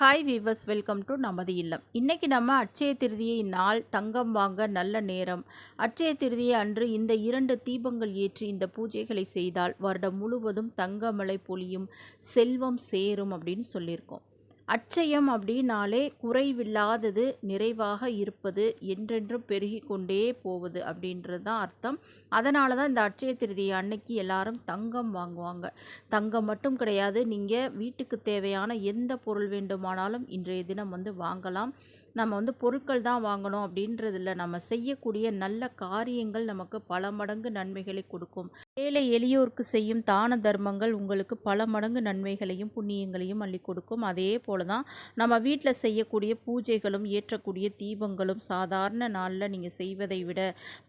Hi viewers welcome to நமது இல்லம் இன்றைக்கி நம்ம அட்சய திருதியை நாள் தங்கம் வாங்க நல்ல நேரம் அட்சய திருதியை அன்று இந்த இரண்டு தீபங்கள் ஏற்றி இந்த பூஜைகளை செய்தால் வருடம் முழுவதும் தங்கமலை பொழியும் செல்வம் சேரும் அப்படின்னு சொல்லியிருக்கோம் அட்சயம் அப்படின்னாலே குறைவில்லாதது நிறைவாக இருப்பது என்றென்றும் பெருகி கொண்டே போவது அப்படின்றது தான் அர்த்தம். அதனால தான் இந்த அட்சய திருதியை அன்னைக்கு எல்லாரும் தங்கம் வாங்குவாங்க. தங்கம் மட்டும் கிடையாது நீங்கள் வீட்டுக்கு தேவையான எந்த பொருள் வேண்டுமானாலும் இன்றைய தினம் வந்து வாங்கலாம். நம்ம வந்து பொருட்கள் தான் வாங்கணும் அப்படின்றது இல்லை நம்ம செய்யக்கூடிய நல்ல காரியங்கள் நமக்கு பல மடங்கு நன்மைகளை கொடுக்கும். ஏழை எளியோருக்கு செய்யும் தான தர்மங்கள் உங்களுக்கு பல மடங்கு நன்மைகளையும் புண்ணியங்களையும் அள்ளி கொடுக்கும். அதே போல தான் நம்ம வீட்டில் செய்யக்கூடிய பூஜைகளும் ஏற்றக்கூடிய தீபங்களும் சாதாரண நாளில் நீங்கள் செய்வதை விட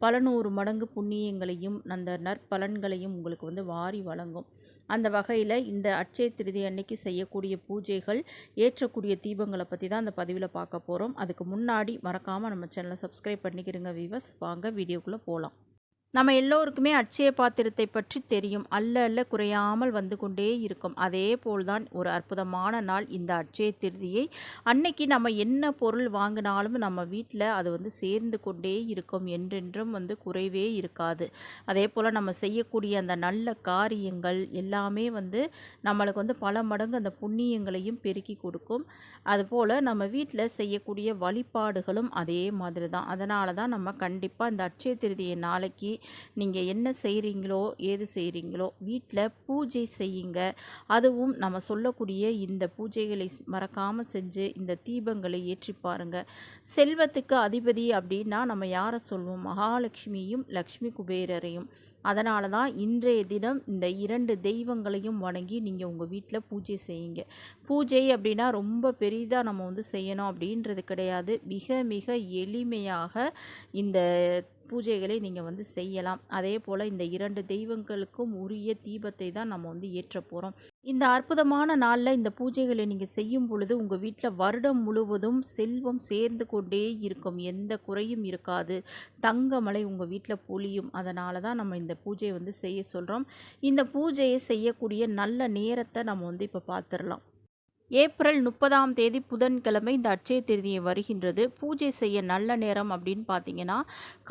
பல நூறு மடங்கு புண்ணியங்களையும் அந்த நற்பலன்களையும் உங்களுக்கு வந்து வாரி வழங்கும். அந்த வகையில் இந்த அட்சய திருதி அன்னைக்கு செய்யக்கூடிய பூஜைகள் ஏற்றக்கூடிய தீபங்களை பற்றி தான் அந்த பதிவில் பார்க்க போகிறோம் அதுக்கு முன்னாடி மறக்காமல் நம்ம சேனலை சப்ஸ்கிரைப் பண்ணிக்கிறங்க வீவர்ஸ் வாங்க வீடியோக்குள்ளே போகலாம் நம்ம எல்லோருக்குமே அட்சய பாத்திரத்தை பற்றி தெரியும். அல்ல அல்ல குறையாமல் வந்து கொண்டே இருக்கும். அதே போல்தான் ஒரு அற்புதமான நாள் இந்த அட்சய திருதியை. அன்னைக்கு நம்ம என்ன பொருள் வாங்கினாலும் நம்ம வீட்டில் அது வந்து சேர்ந்து கொண்டே இருக்கும். என்றென்றும் வந்து குறைவே இருக்காது. அதே போல் நம்ம செய்யக்கூடிய அந்த நல்ல காரியங்கள் எல்லாமே வந்து நம்மளுக்கு வந்து பல மடங்கு அந்த புண்ணியங்களையும் பெருக்கி கொடுக்கும். அதுபோல் நம்ம வீட்டில் செய்யக்கூடிய வழிபாடுகளும் அதே மாதிரி தான். அதனால தான் நம்ம கண்டிப்பாக இந்த அட்சய திருதியை நாளைக்கு நீங்கள் என்ன செய்கிறீங்களோ ஏது செய்கிறீங்களோ வீட்டில் பூஜை செய்யுங்க. அதுவும் நம்ம சொல்லக்கூடிய இந்த பூஜைகளை மறக்காமல் செஞ்சு இந்த தீபங்களை ஏற்றி பாருங்கள் செல்வத்துக்கு அதிபதி அப்படின்னா நம்ம யாரை சொல்வோம்? மகாலட்சுமியும் லக்ஷ்மி குபேரரையும். அதனால தான் இன்றைய தினம் இந்த இரண்டு தெய்வங்களையும் வணங்கி நீங்கள் உங்கள் வீட்டில் பூஜை செய்யுங்க. பூஜை அப்படின்னா ரொம்ப பெரிதாக நம்ம வந்து செய்யணும் அப்படின்றது கிடையாது. மிக மிக எளிமையாக இந்த பூஜைகளை நீங்கள் வந்து செய்யலாம். அதே போல் இந்த இரண்டு தெய்வங்களுக்கும் உரிய தீபத்தை தான் நம்ம வந்து ஏற்ற போகிறோம் இந்த அற்புதமான நாளில் இந்த பூஜைகளை நீங்கள் செய்யும் பொழுது உங்கள் வீட்டில் வருடம் முழுவதும் செல்வம் சேர்ந்து கொண்டே இருக்கும். எந்த குறையும் இருக்காது. தங்கமலை உங்கள் வீட்டில் பொழியும். அதனால தான் நம்ம இந்த பூஜையை வந்து செய்ய சொல்கிறோம் இந்த பூஜையை செய்யக்கூடிய நல்ல நேரத்தை நம்ம வந்து இப்போ பார்த்துடலாம் ஏப்ரல் முப்பதாம் தேதி புதன்கிழமை இந்த அட்சய திருதியை வருகின்றது. பூஜை செய்ய நல்ல நேரம் அப்படின்னு பார்த்தீங்கன்னா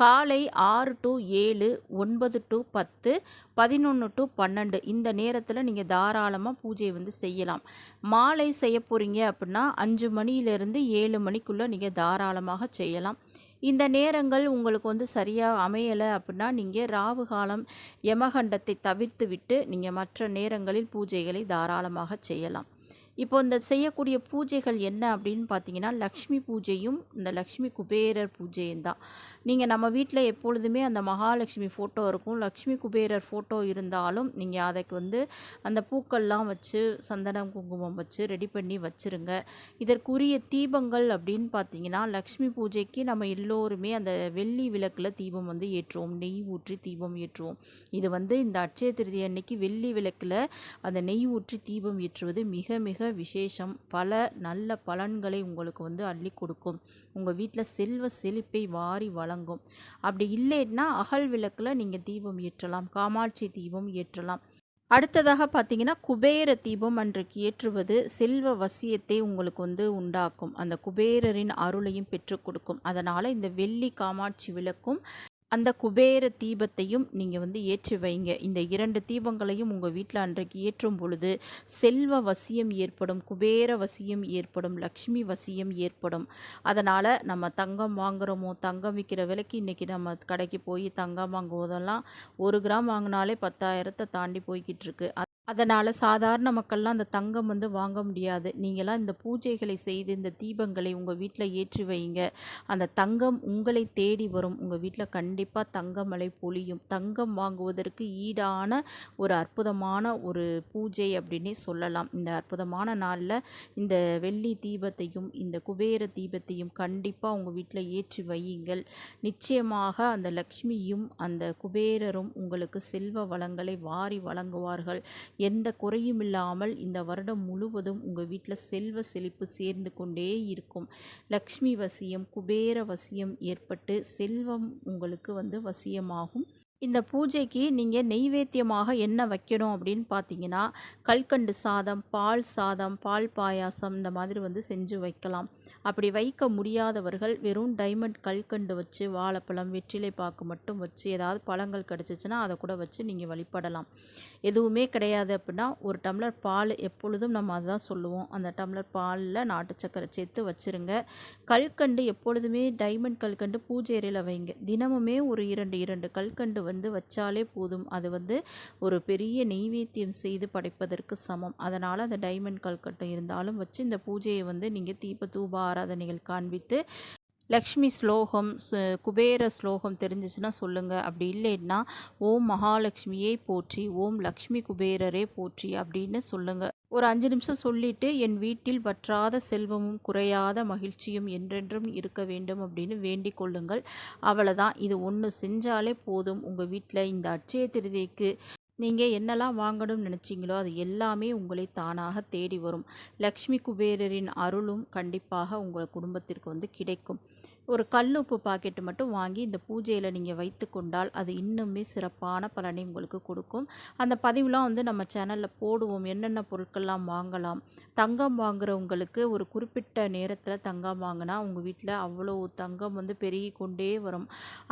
காலை ஆறு டு ஏழு ஒன்பது டு பத்து பதினொன்று டு பன்னெண்டு இந்த நேரத்தில் நீங்கள் தாராளமாக பூஜையை வந்து செய்யலாம். மாலை செய்ய போகிறீங்க அப்படின்னா அஞ்சு மணியிலேருந்து ஏழு மணிக்குள்ளே நீங்கள் தாராளமாக செய்யலாம். இந்த நேரங்கள் உங்களுக்கு வந்து சரியாக அமையலை அப்படின்னா நீங்கள் ராவு காலம் யமகண்டத்தை தவிர்த்து விட்டு நீங்கள் மற்ற நேரங்களில் பூஜைகளை தாராளமாக செய்யலாம். இப்போ இந்த செய்யக்கூடிய பூஜைகள் என்ன அப்படின்னு பார்த்தீங்கன்னா லக்ஷ்மி பூஜையும் இந்த லக்ஷ்மி குபேரர் பூஜையும் தான். நீங்கள் நம்ம வீட்டில் எப்பொழுதுமே அந்த மகாலட்சுமி ஃபோட்டோ இருக்கும். லக்ஷ்மி குபேரர் ஃபோட்டோ இருந்தாலும் நீங்கள் அதுக்கு வந்து அந்த பூக்கள்லாம் வச்சு சந்தனம் குங்குமம் வச்சு ரெடி பண்ணி வச்சுருங்க. இதற்குரிய தீபங்கள் அப்படின்னு பார்த்தீங்கன்னா லக்ஷ்மி பூஜைக்கு நம்ம எல்லோருமே அந்த வெள்ளி விளக்கில் தீபம் வந்து ஏற்றுவோம். நெய் ஊற்றி தீபம் ஏற்றுவோம். இது வந்து இந்த அட்சய திருதி அன்னைக்கு வெள்ளி விளக்கில் அந்த நெய் ஊற்றி தீபம் ஏற்றுவது மிக மிக விசேஷம். பல நல்ல பலன்களை உங்களுக்கு வந்து அள்ளி கொடுக்கும். உங்கள் வீட்டில் செல்வ செழிப்பை வாரி வழங்கும். அப்படி இல்லைன்னா அகல் விளக்கில் நீங்கள் தீபம் ஏற்றலாம். காமாட்சி தீபம் ஏற்றலாம். அடுத்ததாக பார்த்தீங்கன்னா குபேர தீபம் அன்றைக்கு ஏற்றுவது செல்வ வசியத்தை உங்களுக்கு வந்து உண்டாக்கும். அந்த குபேரரின் அருளையும் பெற்றுக் கொடுக்கும். அதனால் இந்த வெள்ளி காமாட்சி விளக்கும் அந்த குபேர தீபத்தையும் நீங்கள் வந்து ஏற்றி வைங்க. இந்த இரண்டு தீபங்களையும் உங்கள் வீட்டில் அன்றைக்கு ஏற்றும் பொழுது செல்வ வசியம் ஏற்படும் குபேர வசியம் ஏற்படும் லக்ஷ்மி வசியம் ஏற்படும். அதனால் நம்ம தங்கம் வாங்குகிறோமோ தங்கம் விற்கிற விலைக்கு இன்றைக்கி நம்ம கடைக்கு போய் தங்கம் வாங்குவதெல்லாம் ஒரு கிராம் வாங்கினாலே பத்தாயிரத்தை தாண்டி போய்கிட்டு இருக்கு. அதனால் சாதாரண மக்கள்லாம் அந்த தங்கம் வந்து வாங்க முடியாது. நீங்களாம் இந்த பூஜைகளை செய்து இந்த தீபங்களை உங்கள் வீட்டில் ஏற்றி வைங்க. அந்த தங்கம் உங்களை தேடி வரும். உங்கள் வீட்டில் கண்டிப்பாக தங்கமலை பொழியும். தங்கம் வாங்குவதற்கு ஈடான ஒரு அற்புதமான ஒரு பூஜை அப்படின்னே சொல்லலாம். இந்த அற்புதமான நாளில் இந்த வெள்ளி தீபத்தையும் இந்த குபேர தீபத்தையும் கண்டிப்பாக உங்கள் வீட்டில் ஏற்றி வையுங்கள். நிச்சயமாக அந்த லக்ஷ்மியும் அந்த குபேரரும் உங்களுக்கு செல்வ வளங்களை வாரி வழங்குவார்கள். எந்த குறையும் இல்லாமல் இந்த வருடம் முழுவதும் உங்கள் வீட்டில் செல்வ செழிப்பு சேர்ந்து கொண்டே இருக்கும். லக்ஷ்மி வசியம் குபேர வசியம் ஏற்பட்டு செல்வம் உங்களுக்கு வந்து வசியமாகும். இந்த பூஜைக்கு நீங்கள் நெய்வேத்தியமாக என்ன வைக்கணும் அப்படின்னு பார்த்தீங்கன்னா கல்கண்டு சாதம் பால் சாதம் பால் பாயாசம் இந்த மாதிரி வந்து செஞ்சு வைக்கலாம். அப்படி வைக்க முடியாதவர்கள் வெறும் டைமண்ட் கல்கண்டு வச்சு வாழைப்பழம் வெற்றிலை பாக்கு மட்டும் வச்சு ஏதாவது பழங்கள் கிடச்சிச்சின்னா அதை கூட வச்சு நீங்கள் வழிபடலாம். எதுவுமே கிடையாது அப்படின்னா ஒரு டம்ளர் பால் எப்பொழுதும் நம்ம அதுதான் சொல்லுவோம். அந்த டம்ளர் பாலில் நாட்டு சக்கரை சேர்த்து வச்சுருங்க. கல்கண்டு எப்பொழுதுமே டைமண்ட் கல்கண்டு பூஜை அறையில் வைங்க. தினமுமே ஒரு இரண்டு இரண்டு கல்கண்டு வந்து வச்சாலே போதும். அது வந்து ஒரு பெரிய நெய்வேத்தியம் செய்து படைப்பதற்கு சமம். அதனால் அந்த டைமண்ட் கல்கட்டும் இருந்தாலும் வச்சு இந்த பூஜையை வந்து நீங்கள் தீப தூபா ஆராதனைகள் காண்பித்து லக்ஷ்மி ஸ்லோகம் குபேர ஸ்லோகம் தெரிஞ்சிச்சுன்னா சொல்லுங்கள் அப்படி இல்லைன்னா ஓம் மகாலட்சுமியே போற்றி ஓம் லக்ஷ்மி குபேரரே போற்றி அப்படின்னு சொல்லுங்கள் ஒரு அஞ்சு நிமிஷம் சொல்லிட்டு என் வீட்டில் வற்றாத செல்வமும் குறையாத மகிழ்ச்சியும் என்றென்றும் இருக்க வேண்டும் அப்படின்னு வேண்டிக் கொள்ளுங்கள். அவ்வளோதான் இது ஒன்று செஞ்சாலே போதும். உங்கள் வீட்டில் இந்த அட்சய திருதிக்கு நீங்கள் என்னெல்லாம் வாங்கணும்னு நினச்சிங்களோ அது எல்லாமே உங்களை தானாக தேடி வரும். லக்ஷ்மி குபேரரின் அருளும் கண்டிப்பாக உங்கள் குடும்பத்திற்கு வந்து கிடைக்கும். ஒரு கல் உப்பு பாக்கெட்டு மட்டும் வாங்கி இந்த பூஜையில் நீங்கள் வைத்து கொண்டால் அது இன்னுமே சிறப்பான பலனை உங்களுக்கு கொடுக்கும். அந்த பதிவுலாம் வந்து நம்ம சேனலில் போடுவோம். என்னென்ன பொருட்கள்லாம் வாங்கலாம். தங்கம் வாங்குறவங்களுக்கு ஒரு குறிப்பிட்ட நேரத்தில் தங்கம் வாங்கினா உங்கள் வீட்டில் அவ்வளோ தங்கம் வந்து பெருகி கொண்டே வரும்.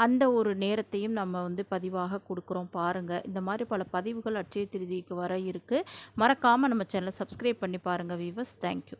அந்த ஒரு நேரத்தையும் நம்ம வந்து பதிவாக கொடுக்குறோம் பாருங்கள் இந்த மாதிரி பல பதிவுகள் அட்சய திருதிக்கு வர இருக்குது மறக்காமல் நம்ம சேனலை சப்ஸ்கிரைப் பண்ணி பாருங்கள் வீவர்ஸ் தேங்க்யூ